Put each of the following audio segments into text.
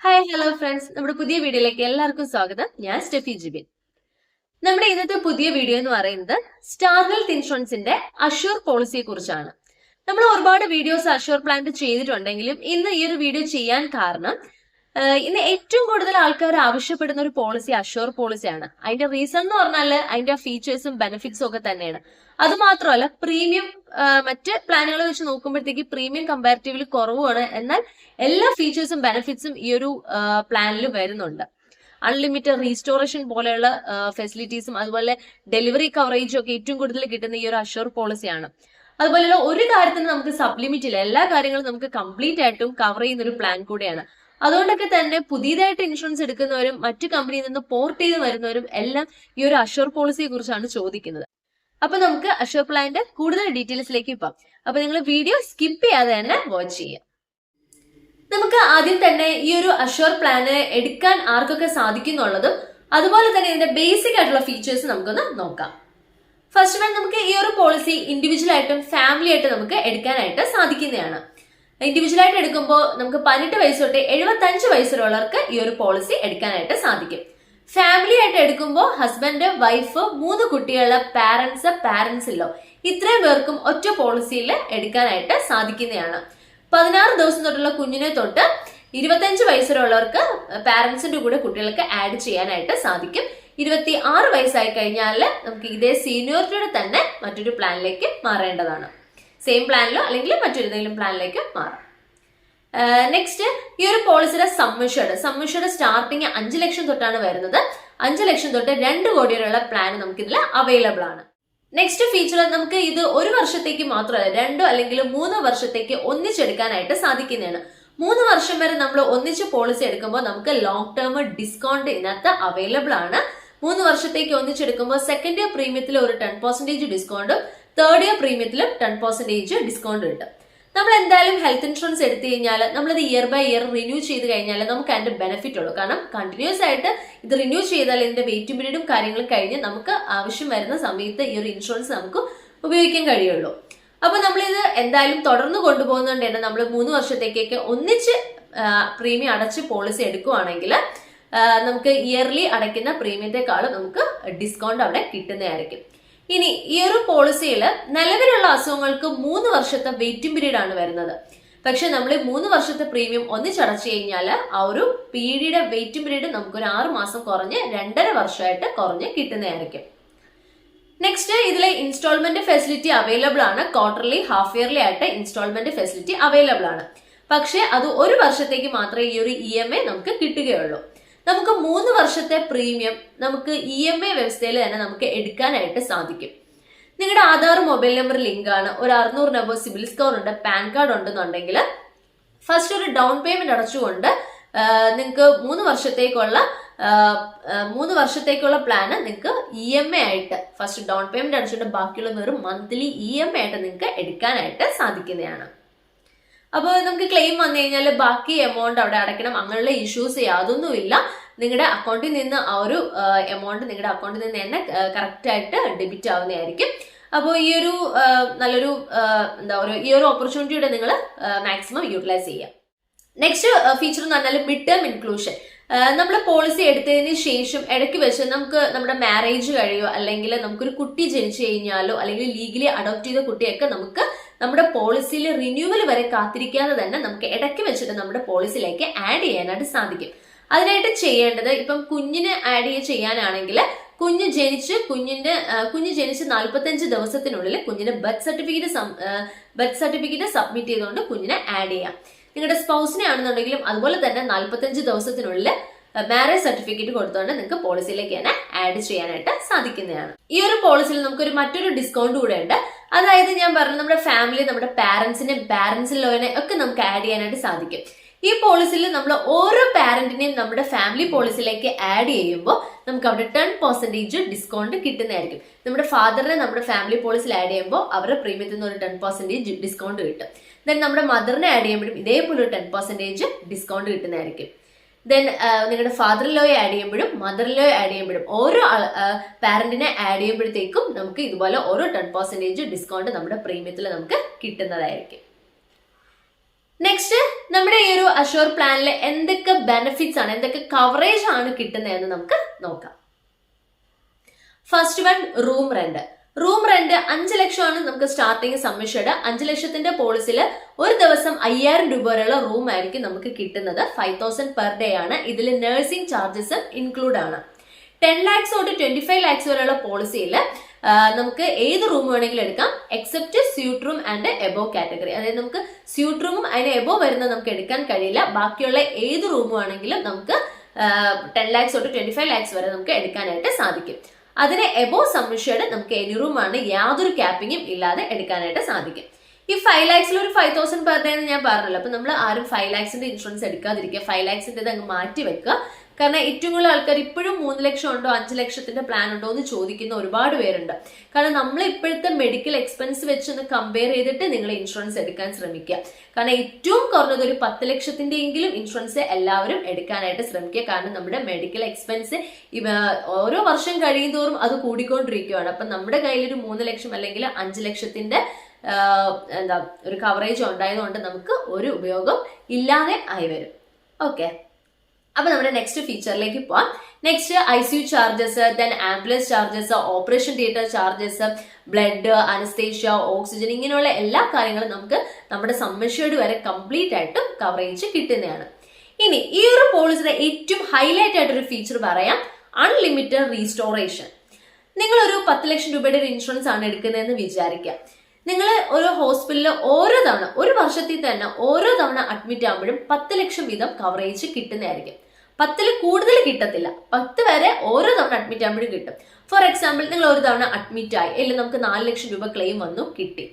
Hi hello friends നമ്മുടെ പുതിയ വീഡിയോയിലേക്ക് എല്ലാവർക്കും സ്വാഗതം. ഞാൻ സ്റ്റെഫി ജിബിൻ. നമ്മുടെ ഇന്നത്തെ പുതിയ വീഡിയോ എന്ന് പറയുന്നത് സ്റ്റാർ ഹെൽത്ത് ഇൻഷുറൻസിന്റെ അഷ്യൂർ പോളിസിയെ കുറിച്ചാണ്. നമ്മൾ ഒരുപാട് വീഡിയോസ് അഷ്യൂർ പ്ലാന്റ് ചെയ്തിട്ടുണ്ടെങ്കിലും ഇന്ന് ഈ ഒരു വീഡിയോ ചെയ്യാൻ കാരണം ഇന്ന് ഏറ്റവും കൂടുതൽ ആൾക്കാർ ആവശ്യപ്പെടുന്ന ഒരു പോളിസി അഷ്യൂർ പോളിസിയാണ് അതിന്റെ റീസൺ എന്ന് പറഞ്ഞാൽ അതിന്റെ ഫീച്ചേഴ്സും ബെനിഫിറ്റ്സും ഒക്കെ തന്നെയാണ്. അത് മാത്രമല്ല പ്രീമിയം മറ്റ് പ്ലാനുകൾ വെച്ച് നോക്കുമ്പോഴത്തേക്ക് പ്രീമിയം കമ്പാരിറ്റീവ്ലി കുറവാണ് എന്നാൽ എല്ലാ ഫീച്ചേഴ്സും ബെനിഫിറ്റ്സും ഈ ഒരു പ്ലാനിൽ വരുന്നുണ്ട്. അൺലിമിറ്റഡ് റീസ്റ്റോറേഷൻ പോലെയുള്ള ഫെസിലിറ്റീസും അതുപോലെ ഡെലിവറി കവറേജും ഒക്കെ ഏറ്റവും കൂടുതൽ കിട്ടുന്ന ഈ ഒരു അഷ്യൂർ പോളിസിയാണ് അതുപോലെയുള്ള ഒരു കാര്യത്തിന് നമുക്ക് സബ്ലിമിറ്റ് ഇല്ല. എല്ലാ കാര്യങ്ങളും നമുക്ക് കംപ്ലീറ്റ് ആയിട്ടും കവർ ചെയ്യുന്ന ഒരു പ്ലാൻ കൂടെയാണ്. അതുകൊണ്ടൊക്കെ തന്നെ പുതിയതായിട്ട് ഇൻഷുറൻസ് എടുക്കുന്നവരും മറ്റു കമ്പനിയിൽ നിന്ന് പോർട്ട് ചെയ്ത് വരുന്നവരും എല്ലാം ഈ ഒരു അഷ്യൂർ പോളിസിയെ കുറിച്ചാണ് ചോദിക്കുന്നത്. അപ്പൊ നമുക്ക് അശോക് പ്ലാന്റെ കൂടുതൽ ഡീറ്റെയിൽസിലേക്ക് ഇപ്പം അപ്പൊ നിങ്ങൾ വീഡിയോ സ്കിപ്പ് ചെയ്യാതെ തന്നെ വാച്ച് ചെയ്യാം നമുക്ക് ആദ്യം തന്നെ ഈ ഒരു അഷോർ പ്ലാന് എടുക്കാൻ ആർക്കൊക്കെ സാധിക്കുന്നുള്ളതും അതുപോലെ തന്നെ ഇതിന്റെ ബേസിക് ആയിട്ടുള്ള ഫീച്ചേഴ്സ് നമുക്കൊന്ന് നോക്കാം. ഫസ്റ്റ് ഓഫ് ഓൾ നമുക്ക് ഈ ഒരു പോളിസി ഇൻഡിവിജ്വൽ ആയിട്ടും ഫാമിലി ആയിട്ട് നമുക്ക് എടുക്കാനായിട്ട് സാധിക്കുന്നതാണ്. ഇൻഡിവിജ്വൽ ആയിട്ട് എടുക്കുമ്പോൾ നമുക്ക് പതിനെട്ട് വയസ്സ് തൊട്ട് എഴുപത്തഞ്ച് വയസ്സുള്ളവർക്ക് ഈ ഒരു പോളിസി എടുക്കാനായിട്ട് സാധിക്കും. ഫാമിലി ആയിട്ട് എടുക്കുമ്പോൾ ഹസ്ബൻഡ് വൈഫ് മൂന്ന് കുട്ടികളുടെ പാരന്റ്സ് പാരന്റ്സ് ഇല്ലോ ഇത്രയും പേർക്കും ഒറ്റ പോളിസിയിൽ എടുക്കാനായിട്ട് സാധിക്കുന്നതാണ്. പതിനാറ് ദിവസം തൊട്ടുള്ള കുഞ്ഞിനെ തൊട്ട് ഇരുപത്തഞ്ച് വയസ്സുള്ളവർക്ക് പാരന്റ്സിന്റെ കൂടെ കുട്ടികൾക്ക് ആഡ് ചെയ്യാനായിട്ട് സാധിക്കും. ഇരുപത്തി ആറ് വയസ്സായി കഴിഞ്ഞാൽ നമുക്ക് ഇതേ സീനിയോറിറ്റിയുടെ തന്നെ മറ്റൊരു പ്ലാനിലേക്ക് മാറേണ്ടതാണ്. സെയിം പ്ലാനിലോ അല്ലെങ്കിൽ മറ്റൊരു പ്ലാനിലേക്ക് മാറാം. നെക്സ്റ്റ് ഈ ഒരു പോളിസിയുടെ സമ്മിഷയുടെ സമ്മിഷയുടെ സ്റ്റാർട്ടിങ് അഞ്ച് ലക്ഷം തൊട്ടാണ് വരുന്നത്. അഞ്ച് ലക്ഷം തൊട്ട് രണ്ട് കോടി വരെയുള്ള പ്ലാൻ നമുക്ക് ഇതിൽ അവൈലബിൾ ആണ്. നെക്സ്റ്റ് ഫീച്ചർ നമുക്ക് ഇത് ഒരു വർഷത്തേക്ക് മാത്രമല്ല രണ്ടോ അല്ലെങ്കിൽ മൂന്നോ വർഷത്തേക്ക് ഒന്നിച്ചെടുക്കാനായിട്ട് സാധിക്കുന്നതാണ്. മൂന്ന് വർഷം വരെ നമ്മൾ ഒന്നിച്ച് പോളിസി എടുക്കുമ്പോൾ നമുക്ക് ലോങ് ടേം ഡിസ്കൗണ്ട് ഇതിനകത്ത് അവൈലബിൾ ആണ്. മൂന്ന് വർഷത്തേക്ക് ഒന്നിച്ചെടുക്കുമ്പോൾ സെക്കൻഡ് ഇയർ പ്രീമിയത്തിൽ ഒരു ടെൻ പെർസെന്റേജ് ഡിസ്കൗണ്ടും തേർഡ് ഇയർ പ്രീമിയത്തിലും ടെൻ പെർസെന്റേജ് ഡിസ്കൗണ്ട് കിട്ടും നമ്മൾ എന്തായാലും ഹെൽത്ത് ഇൻഷുറൻസ് എടുത്തു കഴിഞ്ഞാൽ നമ്മളത് ഇയർ ബൈ ഇയർ റിന്യൂ ചെയ്ത് കഴിഞ്ഞാൽ നമുക്ക് അതിന്റെ ബെനിഫിറ്റ് ഉള്ളൂ. കാരണം കണ്ടിന്യൂസ് ആയിട്ട് ഇത് റിന്യൂ ചെയ്താൽ ഇതിന്റെ വെയിറ്റിംഗ് പീരീഡും കാര്യങ്ങളും കഴിഞ്ഞ് നമുക്ക് ആവശ്യം വരുന്ന സമയത്ത് ഈ ഒരു ഇൻഷുറൻസ് നമുക്ക് ഉപയോഗിക്കാൻ കഴിയുള്ളൂ. അപ്പൊ നമ്മളിത് എന്തായാലും തുടർന്ന് കൊണ്ടുപോകുന്നതുകൊണ്ട് തന്നെ നമ്മൾ മൂന്ന് വർഷത്തേക്കൊക്കെ ഒന്നിച്ച് പ്രീമിയം അടച്ച് പോളിസി എടുക്കുവാണെങ്കിൽ നമുക്ക് ഇയർലി അടയ്ക്കുന്ന പ്രീമിയത്തെക്കാളും നമുക്ക് ഡിസ്കൗണ്ട് അവിടെ കിട്ടുന്നതായിരിക്കും. ഇനി ഈ ഒരു പോളിസിയിൽ നിലവിലുള്ള അസുഖങ്ങൾക്ക് മൂന്ന് വർഷത്തെ വെയിറ്റിംഗ് പീരീഡ് ആണ് വരുന്നത്. പക്ഷെ നമ്മൾ മൂന്ന് വർഷത്തെ പ്രീമിയം ഒന്നിച്ചടച്ചു കഴിഞ്ഞാൽ ആ ഒരു പീരീഡ് വെയിറ്റിംഗ് പീരീഡ് നമുക്ക് ഒരു ആറ് മാസം കുറഞ്ഞ് രണ്ടര വർഷമായിട്ട് കുറഞ്ഞ് കിട്ടുന്നതായിരിക്കും. നെക്സ്റ്റ് ഇതിലെ ഇൻസ്റ്റാൾമെന്റ് ഫെസിലിറ്റി അവൈലബിൾ ആണ്. ക്വാർട്ടർലി ഹാഫ് ഇയർലി ആയിട്ട് ഇൻസ്റ്റാൾമെന്റ് ഫെസിലിറ്റി അവൈലബിൾ ആണ്. പക്ഷേ അത് ഒരു വർഷത്തേക്ക് മാത്രമേ ഈ ഒരു ഇ എ നമുക്ക് കിട്ടുകയുള്ളൂ. നമുക്ക് മൂന്ന് വർഷത്തെ പ്രീമിയം നമുക്ക് ഇ എം ഐ വ്യവസ്ഥയിൽ തന്നെ നമുക്ക് എടുക്കാനായിട്ട് സാധിക്കും. നിങ്ങളുടെ ആധാർ മൊബൈൽ നമ്പർ ലിങ്ക് ആണ്. ഒരു അറുന്നൂറ് നമ്പർ സിബിൽ സ്കോർ ഉണ്ട് പാൻ കാർഡ് ഉണ്ടെന്നുണ്ടെങ്കിൽ ഫസ്റ്റ് ഒരു ഡൗൺ പേയ്മെന്റ് അടച്ചുകൊണ്ട് നിങ്ങൾക്ക് മൂന്ന് വർഷത്തേക്കുള്ള മൂന്ന് വർഷത്തേക്കുള്ള പ്ലാന് നിങ്ങൾക്ക് ഇ എം എ ആയിട്ട് ഫസ്റ്റ് ഡൗൺ പേയ്മെന്റ് അടച്ചുകൊണ്ട് ബാക്കിയുള്ള വെറും മന്ത്ലി ഇ എം എ ആയിട്ട് നിങ്ങൾക്ക് എടുക്കാനായിട്ട് സാധിക്കുന്നതാണ്. അപ്പോൾ നമുക്ക് ക്ലെയിം വന്നു കഴിഞ്ഞാൽ ബാക്കി എമൗണ്ട് അവിടെ അടയ്ക്കണം. അങ്ങനെയുള്ള ഇഷ്യൂസ് യാതൊന്നുമില്ല നിങ്ങളുടെ അക്കൗണ്ടിൽ നിന്ന് ആ ഒരു എമൗണ്ട് നിങ്ങളുടെ അക്കൗണ്ടിൽ നിന്ന് തന്നെ കറക്റ്റ് ആയിട്ട് ഡെബിറ്റ് ആവുന്നതായിരിക്കും. അപ്പോൾ ഈ ഒരു നല്ലൊരു എന്താ പറയുക ഈ ഒരു ഓപ്പർച്യൂണിറ്റിയുടെ നിങ്ങൾ മാക്സിമം യൂട്ടിലൈസ് ചെയ്യുക നെക്സ്റ്റ് ഫീച്ചർ എന്ന് പറഞ്ഞാൽ മിഡ് ടേം ഇൻക്ലൂഷൻ നമ്മൾ പോളിസി എടുത്തതിന് ശേഷം ഇടയ്ക്ക് വെച്ച് നമുക്ക് നമ്മുടെ മാരേജ് കഴിയോ അല്ലെങ്കിൽ നമുക്കൊരു കുട്ടി ജനിച്ചു കഴിഞ്ഞാലോ അല്ലെങ്കിൽ ലീഗലി അഡോപ്റ്റ് ചെയ്ത കുട്ടിയൊക്കെ നമുക്ക് നമ്മുടെ പോളിസിയിൽ റിന്യൂവൽ വരെ കാത്തിരിക്കാതെ തന്നെ നമുക്ക് ഇടയ്ക്ക് വെച്ചിട്ട് നമ്മുടെ പോളിസിയിലേക്ക് ആഡ് ചെയ്യാനായിട്ട് സാധിക്കും. അതിനായിട്ട് ചെയ്യേണ്ടത് ഇപ്പം കുഞ്ഞിന് ആഡ് ചെയ്യാനാണെങ്കിൽ കുഞ്ഞ് ജനിച്ച് കുഞ്ഞിന്റെ കുഞ്ഞ് ജനിച്ച് നാൽപ്പത്തഞ്ച് ദിവസത്തിനുള്ളിൽ കുഞ്ഞിന് birth certificate birth certificate submit ചെയ്തുകൊണ്ട് കുഞ്ഞിനെ ആഡ് ചെയ്യാം. നിങ്ങളുടെ സ്പൗസിനെ ആണെന്നുണ്ടെങ്കിലും അതുപോലെ തന്നെ നാൽപ്പത്തഞ്ച് ദിവസത്തിനുള്ളിൽ മാരേജ് സർട്ടിഫിക്കറ്റ് കൊടുത്തുകൊണ്ട് നിങ്ങൾക്ക് പോളിസിയിലേക്ക് തന്നെ ആഡ് ചെയ്യാനായിട്ട് സാധിക്കുന്നതാണ്. ഈ ഒരു പോളിസിയിൽ നമുക്കൊരു മറ്റൊരു ഡിസ്കൗണ്ട് കൂടെ ഉണ്ട്. അതായത് ഞാൻ പറഞ്ഞു നമ്മുടെ ഫാമിലി നമ്മുടെ പാരന്റ്സിനെ പാരന്റ്സിലോനെ ഒക്കെ നമുക്ക് ആഡ് ചെയ്യാനായിട്ട് സാധിക്കും. ഈ പോളിസിയിൽ നമ്മൾ ഓരോ പാരന്റിനെയും നമ്മുടെ ഫാമിലി പോളിസിയിലേക്ക് ആഡ് ചെയ്യുമ്പോൾ നമുക്ക് അവിടെ ടെൻ പെർസെന്റേജ് ഡിസ്കൗണ്ട് കിട്ടുന്നതായിരിക്കും. നമ്മുടെ ഫാദറിനെ നമ്മുടെ ഫാമിലി പോളിസിയിൽ ആഡ് ചെയ്യുമ്പോൾ അവരുടെ പ്രീമിയത്തിൽ നിന്ന് ഒരു ടെൻ പെർസെന്റേജ് ഡിസ്കൗണ്ട് കിട്ടും. ദെൻ നമ്മുടെ മദറിനെ ആഡ് ചെയ്യുമ്പോഴും ഇതേപോലെ ഒരു ടെൻ പെർസെന്റേജ് ഡിസ്കൗണ്ട് കിട്ടുന്നതായിരിക്കും. ദെൻ നിങ്ങളുടെ ഫാദർ ലോയെ ആഡ് ചെയ്യുമ്പോഴും മദർ ലോയെ ആഡ് ചെയ്യുമ്പോഴും ഓരോ പാരന്റിനെ ആഡ് ചെയ്യുമ്പോഴത്തേക്കും നമുക്ക് ഇതുപോലെ ഓരോ ടെൻ പെർസെന്റേജ് ഡിസ്കൗണ്ട് നമ്മുടെ പ്രീമിയത്തിൽ നമുക്ക് കിട്ടുന്നതായിരിക്കും. നെക്സ്റ്റ് നമ്മുടെ ഈ ഒരു അഷോർ പ്ലാനിൽ എന്തൊക്കെ ബെനിഫിറ്റ്സ് ആണ് എന്തൊക്കെ കവറേജ് ആണ് കിട്ടുന്നതെന്ന് നമുക്ക് നോക്കാം. First one room rent room rent അഞ്ച് ലക്ഷമാണ് നമുക്ക് സ്റ്റാർട്ടിങ് സബ്മിഷഡ് അഞ്ച് ലക്ഷത്തിന്റെ പോളിസിയിൽ ഒരു ദിവസം അയ്യായിരം രൂപ വരെയുള്ള റൂം ആയിരിക്കും നമുക്ക് കിട്ടുന്നത്. ഫൈവ് തൗസൻഡ് പെർ ഡേ ആണ്. ഇതിൽ നഴ്സിംഗ് ചാർജസ് ഇൻക്ലൂഡ് ആണ്. ടെൻ ലാക്സ് തൊട്ട് ട്വന്റി ഫൈവ് ലാക്സ് വരെയുള്ള പോളിസിയിൽ നമുക്ക് ഏത് റൂം വേണമെങ്കിലും എടുക്കാം. Except suite room and above category അതായത് നമുക്ക് സ്യൂട്ട് റൂമും അതിന് എബോ വരുന്നത് നമുക്ക് എടുക്കാൻ കഴിയില്ല. ബാക്കിയുള്ള ഏത് റൂം വേണമെങ്കിലും നമുക്ക് ടെൻ ലാക്സ് തൊട്ട് ട്വന്റി ഫൈവ് ലാക്സ് വരെ നമുക്ക് എടുക്കാനായിട്ട് സാധിക്കും. അതിന് എബോ സബ്മിഷേഡ് നമുക്ക് എനി റൂമാണ് യാതൊരു ക്യാപ്പിങ്ങും ഇല്ലാതെ എടുക്കാനായിട്ട് സാധിക്കും. ഈ ഫൈവ് ലാക്സിൽ ഒരു ഫൈവ് തൗസൻഡ് പെർ ഡേ എന്ന് ഞാൻ പറഞ്ഞല്ലോ. അപ്പൊ നമ്മൾ ആരും ഫൈവ് ലാക്സിന്റെ ഇൻഷുറൻസ് എടുക്കാതിരിക്കുക. ഫൈവ് ലാക്സിന്റെ അങ്ങ് മാറ്റി വെക്കുക. കാരണം ഏറ്റവും കൂടുതൽ ആൾക്കാർ ഇപ്പോഴും മൂന്ന് ലക്ഷം ഉണ്ടോ അഞ്ച് ലക്ഷത്തിന്റെ പ്ലാൻ ഉണ്ടോ എന്ന് ചോദിക്കുന്ന ഒരുപാട് പേരുണ്ട്. കാരണം നമ്മൾ ഇപ്പോഴത്തെ മെഡിക്കൽ എക്സ്പെൻസ് വെച്ചൊന്ന് കമ്പയർ ചെയ്തിട്ട് നിങ്ങൾ ഇൻഷുറൻസ് എടുക്കാൻ ശ്രമിക്കുക. കാരണം ഏറ്റവും കുറഞ്ഞത് ഒരു പത്ത് ലക്ഷത്തിന്റെയെങ്കിലും ഇൻഷുറൻസ് എല്ലാവരും എടുക്കാനായിട്ട് ശ്രമിക്കുക. കാരണം നമ്മുടെ മെഡിക്കൽ എക്സ്പെൻസ് ഓരോ വർഷം കഴിയുന്തോറും അത് കൂടിക്കൊണ്ടിരിക്കുകയാണ്. അപ്പം നമ്മുടെ കയ്യിൽ ഒരു മൂന്ന് ലക്ഷം അല്ലെങ്കിൽ അഞ്ച് ലക്ഷത്തിന്റെ എന്താ ഒരു കവറേജ് ഉണ്ടായതുകൊണ്ട് നമുക്ക് ഒരു ഉപയോഗം ഇല്ലാതെ ആയി വരും. ഓക്കെ അപ്പൊ നമ്മുടെ നെക്സ്റ്റ് ഫീച്ചറിലേക്ക് പോവാം. Next I C U charges then ambulance charges operation theatre charges blood anaesthesia oxygen ഇങ്ങനെയുള്ള എല്ലാ കാര്യങ്ങളും നമുക്ക് നമ്മുടെ സംശയോട് വരെ കംപ്ലീറ്റ് ആയിട്ട് കവറേജ് കിട്ടുന്നതാണ്. ഇനി ഈ ഒരു പോളിസിയുടെ ഏറ്റവും ഹൈലൈറ്റ് ആയിട്ടൊരു ഫീച്ചർ പറയാം. അൺലിമിറ്റഡ് റീസ്റ്റോറേഷൻ നിങ്ങൾ ഒരു പത്ത് ലക്ഷം രൂപയുടെ ഒരു ഇൻഷുറൻസ് ആണ് എടുക്കുന്നതെന്ന് വിചാരിക്കുക. നിങ്ങൾ ഒരു ഹോസ്പിറ്റലിൽ ഓരോ തവണ ഒരു വർഷത്തിൽ തന്നെ ഓരോ തവണ അഡ്മിറ്റ് ആകുമ്പോഴും പത്ത് ലക്ഷം വീതം കവറേജ് കിട്ടുന്നതായിരിക്കും. പത്തിൽ കൂടുതൽ കിട്ടത്തില്ല. പത്ത് വരെ ഓരോ തവണ അഡ്മിറ്റ് ആകുമ്പോഴും കിട്ടും. ഫോർ എക്സാമ്പിൾ നിങ്ങൾ ഒരു തവണ അഡ്മിറ്റ് ആയി. അല്ലെങ്കിൽ നമുക്ക് നാല് ലക്ഷം രൂപ ക്ലെയിം വന്നു കിട്ടി.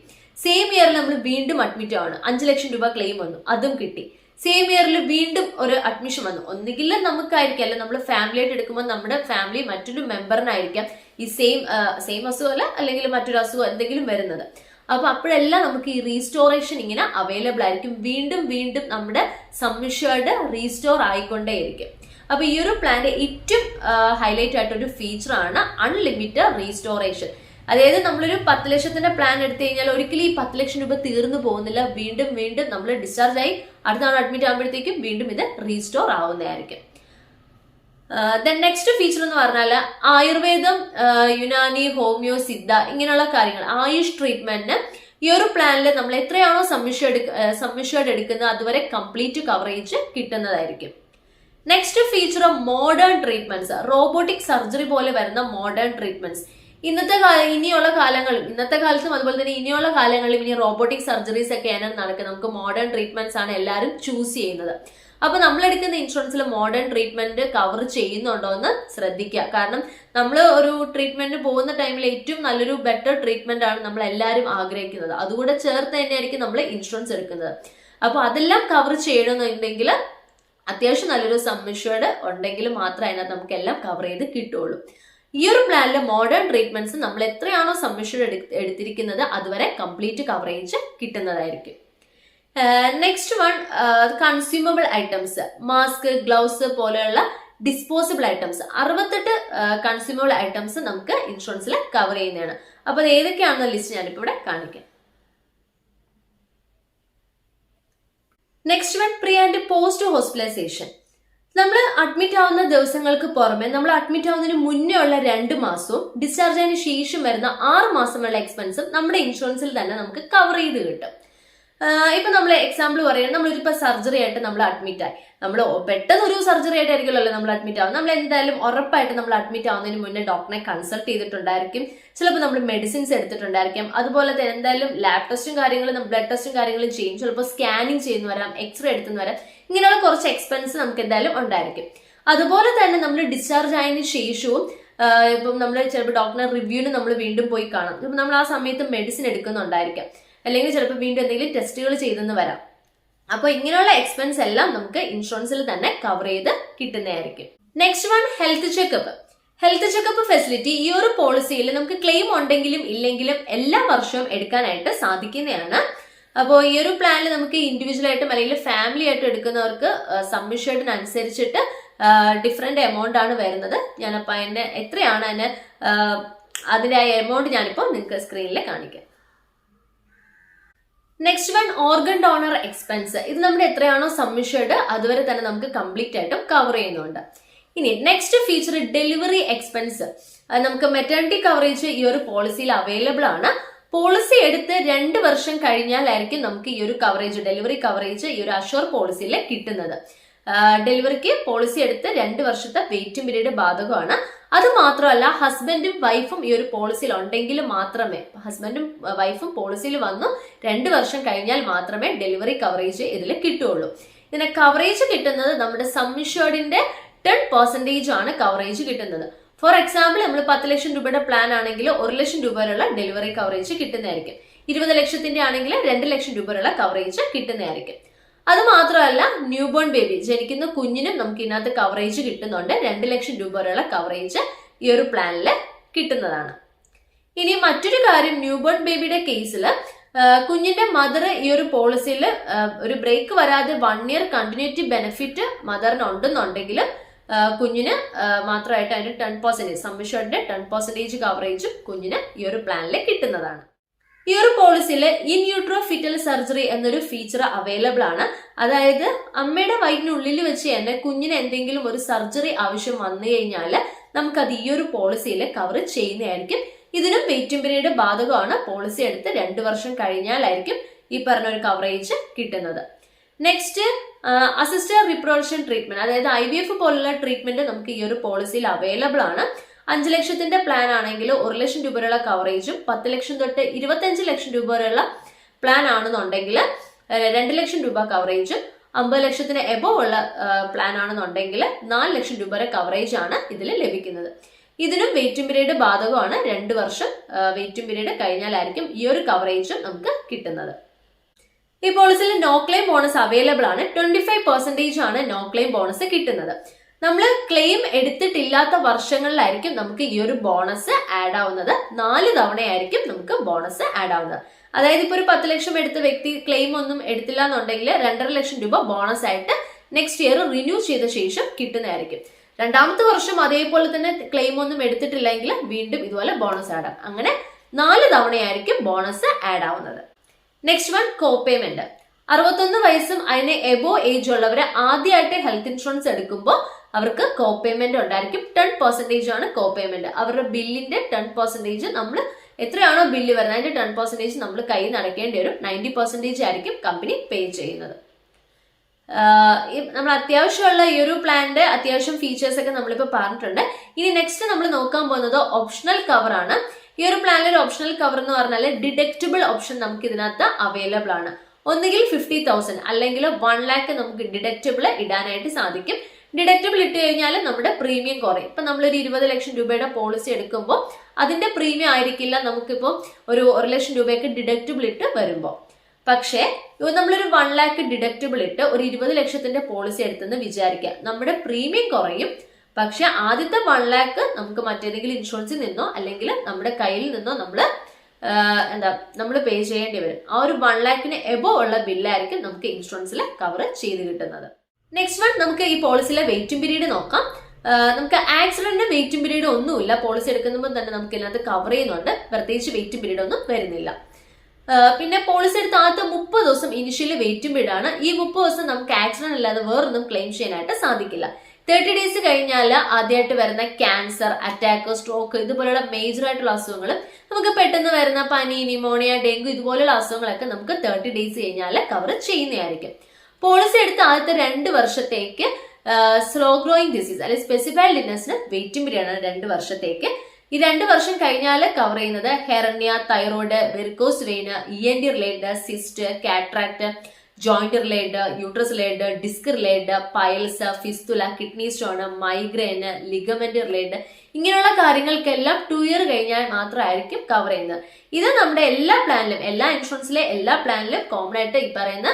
സെയിം ഇയറിൽ നമ്മൾ വീണ്ടും അഡ്മിറ്റ് ആണ്. അഞ്ച് ലക്ഷം രൂപ ക്ലെയിം വന്നു അതും കിട്ടി. സെയിം ഇയറിൽ വീണ്ടും ഒരു അഡ്മിഷൻ വന്നു. ഒന്നുകിൽ നമുക്കായിരിക്കും. അല്ലെ നമ്മൾ ഫാമിലി ആയിട്ട് എടുക്കുമ്പോൾ നമ്മുടെ ഫാമിലി മറ്റൊരു മെമ്പറിനായിരിക്കാം ഈ സെയിം സെയിം അല്ല അല്ലെങ്കിൽ മറ്റൊരു അസുഖം എന്തെങ്കിലും വരുന്നത്. അപ്പൊ അപ്പോഴെല്ലാം നമുക്ക് ഈ റീസ്റ്റോറേഷൻ ഇങ്ങനെ അവൈലബിൾ ആയിരിക്കും. വീണ്ടും വീണ്ടും നമ്മുടെ സമ്മിഷേർഡ് റീസ്റ്റോർ ആയിക്കൊണ്ടേയിരിക്കും. അപ്പൊ ഈ ഒരു പ്ലാന്റെ ഏറ്റവും ഹൈലൈറ്റ് ആയിട്ടൊരു ഫീച്ചറാണ് അൺലിമിറ്റഡ് റീസ്റ്റോറേഷൻ അതായത് നമ്മളൊരു പത്ത് ലക്ഷത്തിന്റെ പ്ലാൻ എടുത്തു കഴിഞ്ഞാൽ ഒരിക്കലും ഈ പത്ത് ലക്ഷം രൂപ തീർന്നു പോകുന്നില്ല. വീണ്ടും വീണ്ടും നമ്മൾ ഡിസ്ചാർജ് ആയി. അടുത്താണ് അഡ്മിറ്റ് ആകുമ്പോഴത്തേക്കും വീണ്ടും ഇത് റീസ്റ്റോർ ആവുന്നതായിരിക്കും. ദെൻ നെക്സ്റ്റ് ഫീച്ചർ എന്ന് പറഞ്ഞാൽ ആയുർവേദം യുനാനി ഹോമിയോ സിദ്ധ ഇങ്ങനെയുള്ള കാര്യങ്ങൾ ആയുഷ് ട്രീറ്റ്മെന്റിന് ഈ ഒരു പ്ലാനിൽ നമ്മൾ എത്രയാണോ സബ്മിഷേഡ് സബ്മിഷേഡ് എടുക്കുന്നത് അതുവരെ കംപ്ലീറ്റ് കവറേജ് കിട്ടുന്നതായിരിക്കും. Next feature modern treatments robotic surgery പോലെ വരുന്ന മോഡേൺ ട്രീറ്റ്മെന്റ്സ് ഇന്നത്തെ കാല ഇനിയുള്ള കാലങ്ങളും ഇന്നത്തെ കാലത്തും അതുപോലെ തന്നെ ഇനിയുള്ള കാലങ്ങളിലും ഇനി റോബോട്ടിക് സർജറീസ് ഒക്കെ ഒക്കെയാണ് നടക്കുന്നത്. നമുക്ക് മോഡേൺ ട്രീറ്റ്മെന്റ്സ് ആണ് എല്ലാവരും ചൂസ് ചെയ്യുന്നത്. അപ്പൊ നമ്മൾ എടുക്കുന്ന ഇൻഷുറൻസിൽ മോഡേൺ ട്രീറ്റ്മെന്റ് കവർ ചെയ്യുന്നുണ്ടോ എന്ന് ശ്രദ്ധിക്കുക കാരണം നമ്മൾ ഒരു ട്രീറ്റ്മെന്റ് പോകുന്ന ടൈമിൽ ഏറ്റവും നല്ലൊരു ബെറ്റർ ട്രീറ്റ്മെന്റ് ആണ് നമ്മൾ എല്ലാവരും ആഗ്രഹിക്കുന്നത്. അതുകൂടെ ചേർത്ത് തന്നെയായിരിക്കും നമ്മൾ ഇൻഷുറൻസ് എടുക്കുന്നത്. അപ്പൊ അതെല്ലാം കവർ ചെയ്യണമെന്നുണ്ടെങ്കിൽ അത്യാവശ്യം നല്ലൊരു സമ്മിഷേർഡ് ഉണ്ടെങ്കിൽ മാത്രമേ അതിനകത്ത് നമുക്ക് എല്ലാം കവർ ചെയ്ത് കിട്ടുള്ളൂ. ഈ ഒരു പ്ലാനിലെ മോഡേൺ ട്രീറ്റ്മെന്റ്സ് നമ്മൾ എത്രയാണോ സബ്മിഷൻ എടുത്തിരിക്കുന്നത് അതുവരെ കംപ്ലീറ്റ് കവറേജ് കിട്ടുന്നതായിരിക്കും. Next one consumable items mask gloves പോലെയുള്ള ഡിസ്പോസിബിൾ ഐറ്റംസ് അറുപത്തെട്ട് കൺസ്യൂമബിൾ ഐറ്റംസ് നമുക്ക് ഇൻഷുറൻസിൽ കവർ ചെയ്യുന്നതാണ്. അപ്പൊ അത് ഏതൊക്കെയാണെന്ന ലിസ്റ്റ് ഞാനിപ്പോൾ ഇവിടെ കാണിക്കാം. Next one pre and post hospitalisation നമ്മൾ അഡ്മിറ്റ് ആവുന്ന ദിവസങ്ങൾക്ക് പുറമെ നമ്മൾ അഡ്മിറ്റ് ആവുന്നതിന് മുന്നേ ഉള്ള രണ്ട് മാസവും ഡിസ്ചാർജ് ആയതിനു ശേഷം വരുന്ന ആറ് മാസമുള്ള എക്സ്പെൻസും നമ്മുടെ ഇൻഷുറൻസിൽ തന്നെ നമുക്ക് കവർ ചെയ്ത് കിട്ടും. ഇപ്പൊ നമ്മൾ എക്സാമ്പിൾ പറയുന്നത് നമ്മളിപ്പോ സർജറി ആയിട്ട് നമ്മൾ അഡ്മിറ്റ് ആയി. നമ്മൾ പെട്ടെന്ന് ഒരു സർജറി ആയിട്ടായിരിക്കുമല്ലോ നമ്മൾ അഡ്മിറ്റ് ആവും നമ്മൾ എന്തായാലും ഉറപ്പായിട്ട് നമ്മൾ അഡ്മിറ്റ് ആവുന്നതിന് മുന്നേ ഡോക്ടറെ കൺസൾട്ട് ചെയ്തിട്ടുണ്ടായിരിക്കും. ചിലപ്പോൾ നമ്മൾ മെഡിസിൻസ് എടുത്തിട്ടുണ്ടായിരിക്കും. അതുപോലെ തന്നെ എന്തായാലും ലാബ് ടെസ്റ്റും കാര്യങ്ങളും ബ്ലഡ് ടെസ്റ്റും കാര്യങ്ങളും ചെയ്യും. ചിലപ്പോൾ സ്കാനിങ് ചെയ്യുന്നു വരാം എക്സ്റേ എടുത്തു വരാം. ഇങ്ങനെയുള്ള കുറച്ച് എക്സ്പെൻസ് നമുക്ക് എന്തായാലും ഉണ്ടായിരിക്കും. അതുപോലെ തന്നെ നമ്മൾ ഡിസ്ചാർജ് ആയതിനു ശേഷവും ഇപ്പം നമ്മൾ ചിലപ്പോൾ ഡോക്ടറെ റിവ്യൂവിന് നമ്മൾ വീണ്ടും പോയി കാണാം. ഇപ്പം നമ്മൾ ആ സമയത്ത് മെഡിസിൻ എടുക്കുന്നുണ്ടായിരിക്കാം. അല്ലെങ്കിൽ ചിലപ്പോൾ വീണ്ടും എന്തെങ്കിലും ടെസ്റ്റുകൾ ചെയ്തെന്ന് വരാം. അപ്പോൾ ഇങ്ങനെയുള്ള എക്സ്പെൻസ് എല്ലാം നമുക്ക് ഇൻഷുറൻസിൽ തന്നെ കവർ ചെയ്ത് കിട്ടുന്നതായിരിക്കും. Next one health checkup health checkup facility ഈ ഒരു പോളിസിയിൽ നമുക്ക് ക്ലെയിം ഉണ്ടെങ്കിലും ഇല്ലെങ്കിലും എല്ലാ വർഷവും എടുക്കാനായിട്ട് സാധിക്കുന്നതാണ്. അപ്പോൾ ഈ ഒരു പ്ലാനിൽ നമുക്ക് ഇൻഡിവിജ്വൽ ആയിട്ടും അല്ലെങ്കിൽ ഫാമിലി ആയിട്ടും എടുക്കുന്നവർക്ക് സബ്മിഷേഡിനനുസരിച്ചിട്ട് ഡിഫറെന്റ് എമൗണ്ട് ആണ് വരുന്നത്. ഞാനപ്പോൾ എന്നെ എത്രയാണ് അതിന് അതിന്റെ ആ എമൗണ്ട് ഞാനിപ്പോൾ നിങ്ങൾക്ക് സ്ക്രീനിൽ കാണിക്കാം. Next one organ donor expense ഇത് നമ്മുടെ എത്രയാണോ സബ്മിഷേഡ് അതുവരെ തന്നെ നമുക്ക് കംപ്ലീറ്റ് ആയിട്ടും കവർ ചെയ്യുന്നുണ്ട്. ഇനി നെക്സ്റ്റ് ഫീച്ചർ ഡെലിവറി എക്സ്പെൻസ് നമുക്ക് മെറ്റേണിറ്റി കവറേജ് ഈ ഒരു പോളിസിയിൽ അവൈലബിൾ ആണ്. പോളിസി എടുത്ത് രണ്ട് വർഷം കഴിഞ്ഞാലായിരിക്കും നമുക്ക് ഈ ഒരു കവറേജ് ഡെലിവറി കവറേജ് ഈ ഒരു അഷോർ പോളിസിയിൽ കിട്ടുന്നത്. ഡെലിവറിക്ക് പോളിസി എടുത്ത് രണ്ട് വർഷത്തെ വെയിറ്റിംഗ് പീരീഡ് ബാധകമാണ്. അത് മാത്രമല്ല ഹസ്ബൻഡും വൈഫും ഈ ഒരു പോളിസിയിൽ ഉണ്ടെങ്കിൽ മാത്രമേ ഹസ്ബൻഡും വൈഫും പോളിസിയിൽ വന്നു രണ്ട് വർഷം കഴിഞ്ഞാൽ മാത്രമേ ഡെലിവറി കവറേജ് ഇതിൽ കിട്ടുകയുള്ളൂ. ഇതിന് കവറേജ് കിട്ടുന്നത് നമ്മുടെ സമ്മിഷേർഡിന്റെ ടെൻ പെർസെന്റേജ് ആണ് കവറേജ് കിട്ടുന്നത്. ഫോർ എക്സാമ്പിൾ നമ്മൾ പത്ത് ലക്ഷം രൂപയുടെ പ്ലാൻ ആണെങ്കിൽ ഒരു ലക്ഷം രൂപ വരെയുള്ള ഡെലിവറി കവറേജ് കിട്ടുന്നതായിരിക്കും. ഇരുപത് ലക്ഷത്തിന്റെ ആണെങ്കിൽ രണ്ട് ലക്ഷം രൂപ വരെയുള്ള കവറേജ് കിട്ടുന്നതായിരിക്കും. അത് മാത്രമല്ല ന്യൂ ബോൺ ബേബി ജനിക്കുന്ന കുഞ്ഞിനും നമുക്ക് ഇതിനകത്ത് കവറേജ് കിട്ടുന്നുണ്ട്. രണ്ട് ലക്ഷം രൂപ വരെയുള്ള കവറേജ് ഈ ഒരു പ്ലാനിൽ കിട്ടുന്നതാണ്. ഇനി മറ്റൊരു കാര്യം ന്യൂ ബോൺ ബേബിയുടെ കേസിൽ കുഞ്ഞിന്റെ മദർ ഈ ഒരു പോളിസിയിൽ ഒരു ബ്രേക്ക് വരാതെ വൺ ഇയർ കണ്ടിന്യൂറ്റി ബെനിഫിറ്റ് മദറിന് ഉണ്ടെന്നുണ്ടെങ്കിൽ കുഞ്ഞിന് മാത്രമായിട്ട് അതിന്റെ ടെൻ പെർസെന്റേജ് സമ്മിഷന്റെ ടെൻ പെർസെന്റേജ് കവറേജ് കുഞ്ഞിന് ഈ ഒരു പ്ലാനിൽ കിട്ടുന്നതാണ്. ഈ ഒരു പോളിസിയിൽ ഇൻ യൂട്രോ ഫിറ്റൽ സർജറി എന്നൊരു ഫീച്ചർ അവൈലബിൾ ആണ്. അതായത് അമ്മയുടെ വയറ്റിനുള്ളിൽ വെച്ച് തന്നെ കുഞ്ഞിന് എന്തെങ്കിലും ഒരു സർജറി ആവശ്യം വന്നു കഴിഞ്ഞാൽ നമുക്കത് ഈ ഒരു പോളിസിയിൽ കവർ ചെയ്യുന്നതായിരിക്കും. ഇതിനും വെയിറ്റിംഗ് പീരീഡ് ബാധകമാണ്. പോളിസി എടുത്ത് രണ്ട് വർഷം കഴിഞ്ഞാലായിരിക്കും ഈ പറഞ്ഞ ഒരു കവറേജ് കിട്ടുന്നത് നെക്സ്റ്റ് അസിസ്റ്റഡ് റിപ്രോഡക്ഷൻ ട്രീറ്റ്മെന്റ് അതായത് ഐ പോലുള്ള ട്രീറ്റ്മെന്റ് നമുക്ക് ഈ ഒരു പോളിസിയിൽ അവൈലബിൾ ആണ്. അഞ്ച് ലക്ഷത്തിന്റെ പ്ലാൻ ആണെങ്കിൽ ഒരു ലക്ഷം രൂപ വരെയുള്ള കവറേജും പത്ത് ലക്ഷം തൊട്ട് ഇരുപത്തഞ്ച് ലക്ഷം രൂപ വരെയുള്ള പ്ലാൻ ആണെന്നുണ്ടെങ്കിൽ രണ്ട് ലക്ഷം രൂപ കവറേജും അമ്പത് ലക്ഷത്തിന് എബോ ഉള്ള പ്ലാൻ ആണെന്നുണ്ടെങ്കിൽ നാല് ലക്ഷം രൂപ വരെ കവറേജ് ആണ് ഇതിൽ ലഭിക്കുന്നത്. ഇതിനും വെയിറ്റിംഗ് പീരീഡ് ബാധകമാണ്. രണ്ട് വർഷം വെയിറ്റിംഗ് പീരീഡ് കഴിഞ്ഞാലായിരിക്കും ഈ ഒരു കവറേജും നമുക്ക് കിട്ടുന്നത്. ഈ പോളിസിയിൽ നോ ക്ലെയിം ബോണസ് അവൈലബിൾ ആണ്. ട്വന്റി ഫൈവ് പെർസെന്റേജ് ആണ് നോ ക്ലെയിം ബോണസ് കിട്ടുന്നത്. നമ്മൾ ക്ലെയിം എടുത്തിട്ടില്ലാത്ത വർഷങ്ങളിലായിരിക്കും നമുക്ക് ഈ ഒരു ബോണസ് ആഡ് ആവുന്നത്. നാല് തവണയായിരിക്കും നമുക്ക് ബോണസ് ആഡ് ആവുന്നത്. അതായത് ഇപ്പൊ ഒരു പത്ത് ലക്ഷം എടുത്ത വ്യക്തി ക്ലെയിം ഒന്നും എടുത്തില്ല എന്നുണ്ടെങ്കിൽ രണ്ടര ലക്ഷം രൂപ ബോണസ് ആയിട്ട് നെക്സ്റ്റ് ഇയർ റിന്യൂ ചെയ്ത ശേഷം കിട്ടുന്നതായിരിക്കും. രണ്ടാമത്തെ വർഷം അതേപോലെ തന്നെ ക്ലെയിം ഒന്നും എടുത്തിട്ടില്ലെങ്കിൽ വീണ്ടും ഇതുപോലെ ബോണസ് ആഡ് ആവും. അങ്ങനെ നാല് തവണയായിരിക്കും ബോണസ് ആഡ് ആവുന്നത്. നെക്സ്റ്റ് വൺ കോ പേയ്മെന്റ് അറുപത്തൊന്ന് വയസ്സും അതിന് എബോ ഏജ് ഉള്ളവരെ ആദ്യമായിട്ട് ഹെൽത്ത് ഇൻഷുറൻസ് എടുക്കുമ്പോൾ അവർക്ക് കോ പേയ്മെന്റ് ഉണ്ടായിരിക്കും. ടെൻ പെർസെന്റേജ് ആണ് കോ പേയ്മെന്റ് അവരുടെ ബില്ലിന്റെ ടെൻ പെർസെന്റേജ് നമ്മൾ എത്രയാണോ ബില്ല് വരുന്നത് അതിന്റെ ടെൻ പെർസെന്റേജ് നമ്മൾ കയ്യിൽ നിന്ന് അടയ്ക്കേണ്ടി വരും. നയന്റി പെർസെന്റേജ് ആയിരിക്കും കമ്പനി പേ ചെയ്യുന്നത്. നമ്മൾ അത്യാവശ്യമുള്ള ഈ ഒരു പ്ലാനിന്റെ അത്യാവശ്യം ഫീച്ചേഴ്സ് ഒക്കെ നമ്മളിപ്പോൾ പറഞ്ഞിട്ടുണ്ട്. ഇനി നെക്സ്റ്റ് നമ്മൾ നോക്കാൻ പോകുന്നത് ഓപ്ഷണൽ കവർ ആണ്. ഈ ഒരു പ്ലാനിൽ ഒരു ഓപ്ഷണൽ കവർ എന്ന് പറഞ്ഞാൽ ഡിഡക്റ്റബിൾ ഓപ്ഷൻ നമുക്ക് ഇതിനകത്ത് അവൈലബിൾ ആണ്. ഒന്നുകിൽ ഫിഫ്റ്റി തൗസൻഡ് അല്ലെങ്കിൽ വൺ ലാക്ക് നമുക്ക് ഡിഡക്റ്റബിൾ ഇടാനായിട്ട് സാധിക്കും. ഡിഡക്റ്റബിൾ ഇട്ട് കഴിഞ്ഞാൽ നമ്മുടെ പ്രീമിയം കുറയും. ഇപ്പൊ നമ്മളൊരു ഇരുപത് ലക്ഷം രൂപയുടെ പോളിസി എടുക്കുമ്പോൾ അതിന്റെ പ്രീമിയം ആയിരിക്കില്ല നമുക്കിപ്പോൾ ഒരു ഒരു ലക്ഷം രൂപയ്ക്ക് ഡിഡക്റ്റബിൾ ഇട്ട് വരുമ്പോൾ പക്ഷേ നമ്മളൊരു വൺ ലാക്ക് ഡിഡക്റ്റബിൾ ഇട്ട് ഒരു ഇരുപത് ലക്ഷത്തിന്റെ പോളിസി എടുത്തെന്ന് വിചാരിക്കാം. നമ്മുടെ പ്രീമിയം കുറയും. പക്ഷെ ആദ്യത്തെ വൺ ലാക്ക് നമുക്ക് മറ്റേതെങ്കിലും ഇൻഷുറൻസിൽ നിന്നോ അല്ലെങ്കിൽ നമ്മുടെ കയ്യിൽ നിന്നോ നമ്മൾ എന്താ നമ്മൾ പേ ചെയ്യേണ്ടി വരും. ആ ഒരു വൺ ലാക്കിന് എബോ ഉള്ള ബില്ലായിരിക്കും നമുക്ക് ഇൻഷുറൻസിൽ കവർ ചെയ്ത് കിട്ടുന്നത്. നെക്സ്റ്റ് വൺ നമുക്ക് ഈ പോളിസിയിലെ വെയിറ്റിംഗ് പീരീഡ് നോക്കാം. നമുക്ക് ആക്സിഡന്റിന്റെ വെയിറ്റിംഗ് പീരീഡ് ഒന്നുമില്ല. പോളിസി എടുക്കുമ്പോൾ തന്നെ നമുക്ക് ഇതിനകത്ത് കവർ ചെയ്യുന്നുണ്ട്. പ്രത്യേകിച്ച് വെയിറ്റിംഗ് പീരീഡ് ഒന്നും വരുന്നില്ല. പിന്നെ പോളിസി എടുത്ത ആദ്യത്തെ മുപ്പത് ദിവസം ഇനിഷ്യലി വെയിറ്റിംഗ് പീരീഡ് ആണ്. ഈ മുപ്പത് ദിവസം നമുക്ക് ആക്സിഡന്റ് അല്ലാതെ വേറൊന്നും ക്ലെയിം ചെയ്യാനായിട്ട് സാധിക്കില്ല. തേർട്ടി ഡേയ്സ് കഴിഞ്ഞാൽ ആദ്യമായിട്ട് വരുന്ന ക്യാൻസർ അറ്റാക്ക് സ്ട്രോക്ക് ഇതുപോലെയുള്ള മേജർ ആയിട്ടുള്ള അസുഖങ്ങൾ നമുക്ക് പെട്ടെന്ന് വരുന്ന പനി ന്യൂമോണിയ ഡെങ്കു ഇതുപോലെയുള്ള അസുഖങ്ങളൊക്കെ നമുക്ക് തേർട്ടി ഡേയ്സ് കഴിഞ്ഞാൽ കവർ ചെയ്യുന്നതായിരിക്കും. പോളിസി എടുത്ത ആദ്യത്തെ രണ്ട് വർഷത്തേക്ക് സ്ലോ ഗ്രോയിങ് ഡിസീസ് അല്ലെങ്കിൽ സ്പെസിഫൈഡ് ഇൽനെസ്സിന് വെയിറ്റിംഗ് പീരീഡ് ആണ് രണ്ട് വർഷത്തേക്ക്. ഈ രണ്ട് വർഷം കഴിഞ്ഞാൽ കവർ ചെയ്യുന്നത് hernia thyroid varicose vein E N T related cyst cataract joint related uterus related disc related piles fistula kidney stone migraine ligament related ഇങ്ങനെയുള്ള കാര്യങ്ങൾക്കെല്ലാം ടു ഇയർ കഴിഞ്ഞാൽ മാത്രമായിരിക്കും കവർ ചെയ്യുന്നത്. ഇത് നമ്മുടെ എല്ലാ പ്ലാനിലും എല്ലാ ഇൻഷുറൻസിലെ എല്ലാ പ്ലാനിലും കോമൺ ആയിട്ട് ഈ പറയുന്ന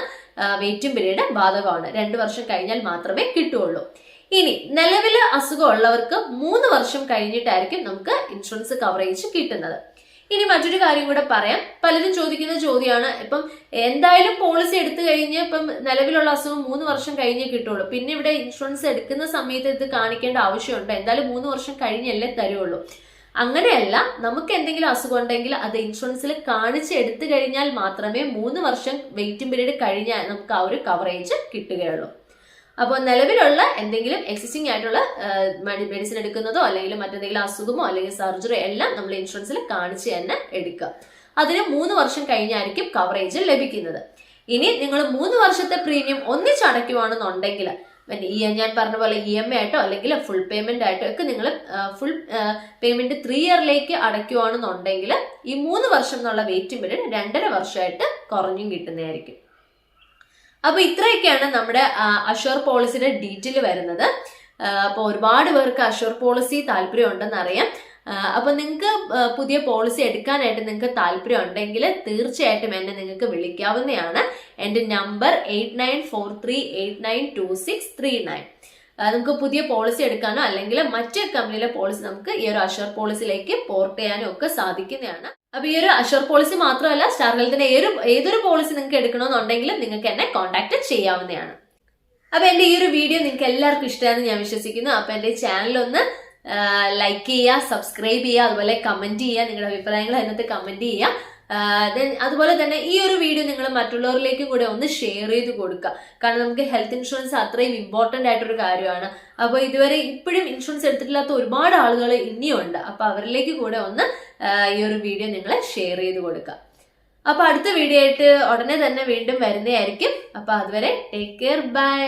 വെയിറ്റിംഗ് പീരീഡ് ബാധകമാണ്. രണ്ട് വർഷം കഴിഞ്ഞാൽ മാത്രമേ കിട്ടുകയുള്ളൂ. ഇനി നിലവിൽ അസുഖമുള്ളവർക്ക് മൂന്ന് വർഷം കഴിഞ്ഞിട്ടായിരിക്കും നമുക്ക് ഇൻഷുറൻസ് കവറേജ് കിട്ടുന്നത്. ഇനി മറ്റൊരു കാര്യം കൂടെ പറയാം. പലരും ചോദിക്കുന്ന ചോദ്യമാണ് ഇപ്പം എന്തായാലും പോളിസി എടുത്തു കഴിഞ്ഞ് ഇപ്പം നിലവിലുള്ള അസുഖം മൂന്ന് വർഷം കഴിഞ്ഞേ കിട്ടുള്ളൂ പിന്നെ ഇവിടെ ഇൻഷുറൻസ് എടുക്കുന്ന സമയത്ത് ഇത് കാണിക്കേണ്ട ആവശ്യമുണ്ട്? എന്തായാലും മൂന്ന് വർഷം കഴിഞ്ഞല്ലേ തരുള്ളൂ അങ്ങനെയല്ല നമുക്ക് എന്തെങ്കിലും അസുഖം ഉണ്ടെങ്കിൽ അത് ഇൻഷുറൻസിൽ കാണിച്ച് എടുത്തു കഴിഞ്ഞാൽ മാത്രമേ മൂന്ന് വർഷം വെയിറ്റിംഗ് പീരീഡ് കഴിഞ്ഞാൽ നമുക്ക് ആ ഒരു കവറേജ് കിട്ടുകയുള്ളൂ. അപ്പോൾ നിലവിലുള്ള എന്തെങ്കിലും എക്സിസ്റ്റിംഗ് ആയിട്ടുള്ള മെഡിസിൻ എടുക്കുന്നതോ അല്ലെങ്കിൽ മറ്റെന്തെങ്കിലും അസുഖമോ അല്ലെങ്കിൽ സർജറി എല്ലാം നമ്മൾ ഇൻഷുറൻസിൽ കാണിച്ച് തന്നെ എടുക്കുക. അതിന് മൂന്ന് വർഷം കഴിഞ്ഞായിരിക്കും കവറേജ് ലഭിക്കുന്നത്. ഇനി നിങ്ങൾ മൂന്ന് വർഷത്തെ പ്രീമിയം ഒന്നിച്ചടയ്ക്കുവാണെന്നുണ്ടെങ്കിൽ ഞാൻ പറഞ്ഞ പോലെ ഇ എം ഐ ആയിട്ടോ അല്ലെങ്കിൽ ഫുൾ പേയ്മെന്റ് ആയിട്ടോ ഒക്കെ നിങ്ങൾ ഫുൾ പേയ്മെന്റ് ത്രീ ഇയറിലേക്ക് അടയ്ക്കുവാണെന്നുണ്ടെങ്കിൽ ഈ മൂന്ന് വർഷം എന്നുള്ള വെയിറ്റിംഗ് പീരീഡ് രണ്ടര വർഷമായിട്ട് കുറഞ്ഞും കിട്ടുന്നതായിരിക്കും. അപ്പൊ ഇത്രയൊക്കെയാണ് നമ്മുടെ അഷോർ പോളിസിയുടെ ഡീറ്റെയിൽ വരുന്നത്. അപ്പോൾ ഒരുപാട് പേർക്ക് അഷോർ പോളിസി താല്പര്യം ഉണ്ടെന്ന് അറിയാം അപ്പൊ നിങ്ങൾക്ക് പുതിയ പോളിസി എടുക്കാനായിട്ട് നിങ്ങൾക്ക് താല്പര്യം ഉണ്ടെങ്കിൽ തീർച്ചയായിട്ടും എന്നെ നിങ്ങൾക്ക് വിളിക്കാവുന്നതാണ്. എന്റെ number eight nine four three eight nine two six three nine നമുക്ക് പുതിയ പോളിസി എടുക്കാനോ അല്ലെങ്കിൽ മറ്റ് കമ്പനിയിലെ പോളിസി നമുക്ക് ഈ ഒരു അഷർ പോളിസിയിലേക്ക് പോർട്ട് ചെയ്യാനോ ഒക്കെ സാധിക്കുന്നതാണ്. അപ്പൊ ഈ ഒരു അഷർ പോളിസി മാത്രമല്ല സ്റ്റാർ ഹെൽത്തിന്റെ ഏതൊരു ഏതൊരു പോളിസി നിങ്ങൾക്ക് എടുക്കണമെന്നുണ്ടെങ്കിലും നിങ്ങൾക്ക് എന്നെ കോൺടാക്ട് ചെയ്യാവുന്നതാണ്. അപ്പൊ എന്റെ ഈ ഒരു വീഡിയോ നിങ്ങൾക്ക് എല്ലാവർക്കും ഇഷ്ടമാണെന്ന് ഞാൻ വിശ്വസിക്കുന്നു. അപ്പൊ എന്റെ ചാനൽ ഒന്ന് ലൈക്ക് ചെയ്യുക സബ്സ്ക്രൈബ് ചെയ്യുക അതുപോലെ കമന്റ് ചെയ്യുക നിങ്ങളുടെ അഭിപ്രായങ്ങൾ അതിനകത്ത് കമന്റ് ചെയ്യുക. ദെൻ അതുപോലെ തന്നെ ഈ ഒരു വീഡിയോ നിങ്ങൾ മറ്റുള്ളവരിലേക്കും കൂടെ ഒന്ന് ഷെയർ ചെയ്ത് കൊടുക്കുക. കാരണം നമുക്ക് ഹെൽത്ത് ഇൻഷുറൻസ് അത്രയും ഇമ്പോർട്ടന്റ് ആയിട്ടൊരു കാര്യമാണ്. അപ്പോൾ ഇതുവരെ ഇപ്പോഴും ഇൻഷുറൻസ് എടുത്തിട്ടില്ലാത്ത ഒരുപാട് ആളുകൾ ഇനിയുണ്ട്. അപ്പോൾ അവരിലേക്ക് കൂടെ ഒന്ന് ഈ ഒരു വീഡിയോ നിങ്ങൾ ഷെയർ ചെയ്ത് കൊടുക്കുക. അപ്പോൾ അടുത്ത വീഡിയോ ആയിട്ട് ഉടനെ തന്നെ വീണ്ടും വരുന്നതായിരിക്കും. അപ്പോൾ അതുവരെ ടേക്ക് കെയർ ബൈ